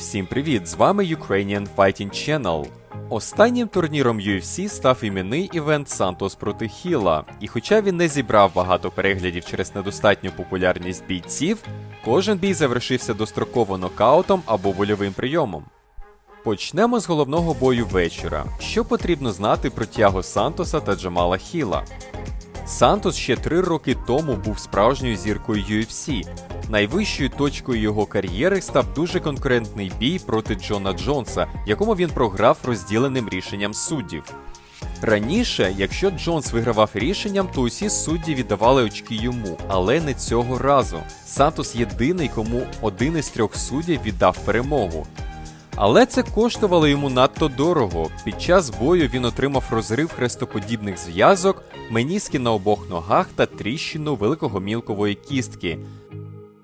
Всім привіт! З вами Ukrainian Fighting Channel. Останнім турніром UFC став іменний івент Сантос проти Хіла, і хоча він не зібрав багато переглядів через недостатню популярність бійців, кожен бій завершився достроково нокаутом або вольовим прийомом. Почнемо з головного бою вечора. Що потрібно знати про Тяго Сантоса та Джамала Хіла? Сантос ще три роки тому був справжньою зіркою UFC. Найвищою точкою його кар'єри став дуже конкурентний бій проти Джона Джонса, якому він програв розділеним рішенням суддів. Раніше, якщо Джонс вигравав рішенням, то усі судді віддавали очки йому, але не цього разу. Сантос єдиний, кому один із трьох суддів віддав перемогу. Але це коштувало йому надто дорого. Під час бою він отримав розрив хрестоподібних зв'язок, меніски на обох ногах та тріщину великого-мілкової кістки.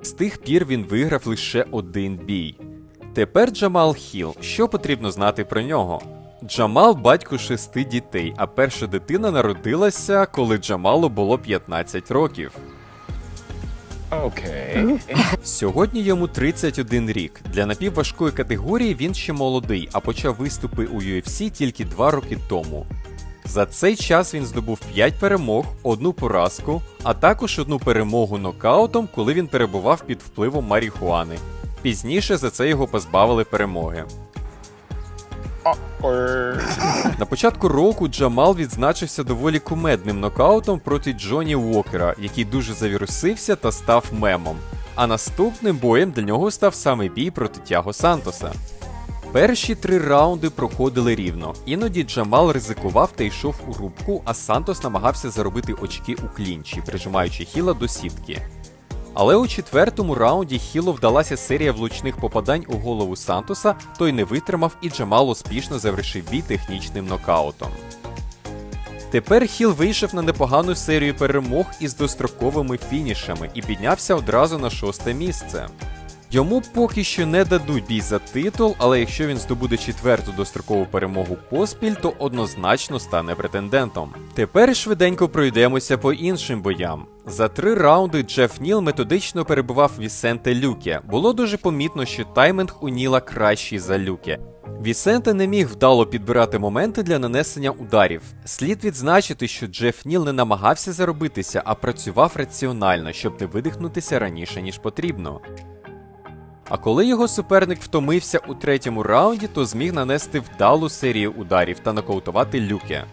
З тих пір він виграв лише один бій. Тепер Джамал Хіл. Що потрібно знати про нього? Джамал батько шести дітей, а перша дитина народилася, коли Джамалу було 15 років. Okay. Сьогодні йому 31 рік. Для напівважкої категорії він ще молодий, а почав виступи у UFC тільки 2 роки тому. За цей час він здобув 5 перемог, одну поразку, а також одну перемогу нокаутом, коли він перебував під впливом марихуани. Пізніше за це його позбавили перемоги. На початку року Джамал відзначився доволі кумедним нокаутом проти Джоні Уокера, який дуже завірусився та став мемом. А наступним боєм для нього став саме бій проти Тяго Сантоса. Перші три раунди проходили рівно. Іноді Джамал ризикував та йшов у рубку, а Сантос намагався заробити очки у клінчі, прижимаючи Хіла до сітки. Але у четвертому раунді Хілу вдалася серія влучних попадань у голову Сантоса, той не витримав і Джамал успішно завершив бій технічним нокаутом. Тепер Хіл вийшов на непогану серію перемог із достроковими фінішами і піднявся одразу на шосте місце. Йому поки що не дадуть бій за титул, але якщо він здобуде четверту дострокову перемогу поспіль, то однозначно стане претендентом. Тепер швиденько пройдемося по іншим боям. За три раунди Джеф Ніл методично перебував Вісенте Люке. Було дуже помітно, що тайминг у Ніла кращий за Люке. Вісенте не міг вдало підбирати моменти для нанесення ударів. Слід відзначити, що Джеф Ніл не намагався заробитися, а працював раціонально, щоб не видихнутися раніше, ніж потрібно. А коли його суперник втомився у третьому раунді, то зміг нанести вдалу серію ударів та нокаутувати люке.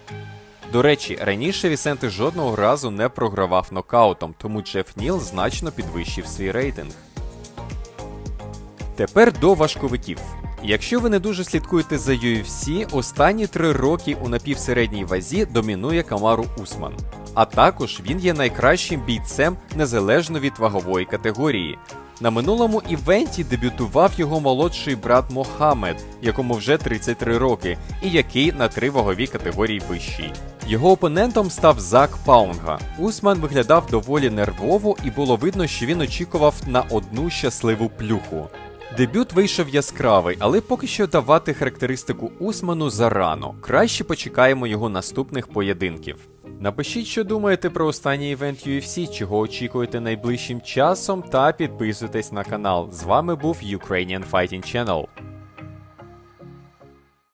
До речі, раніше Вісенте жодного разу не програвав нокаутом, тому Джеф Ніл значно підвищив свій рейтинг. Тепер до важковиків. Якщо ви не дуже слідкуєте за UFC, останні три роки у напівсередній вазі домінує Камару Усман. А також він є найкращим бійцем незалежно від вагової категорії. На минулому івенті дебютував його молодший брат Мохамед, якому вже 33 роки, і який на три вагові категорії вищий. Його опонентом став Зак Паунга. Усман виглядав доволі нервово, і було видно, що він очікував на одну щасливу плюху. Дебют вийшов яскравий, але поки що давати характеристику Усману зарано. Краще почекаємо його наступних поєдинків. Напишіть, що думаєте про останній івент UFC, чого очікуєте найближчим часом, та підписуйтесь на канал. З вами був Ukrainian Fighting Channel.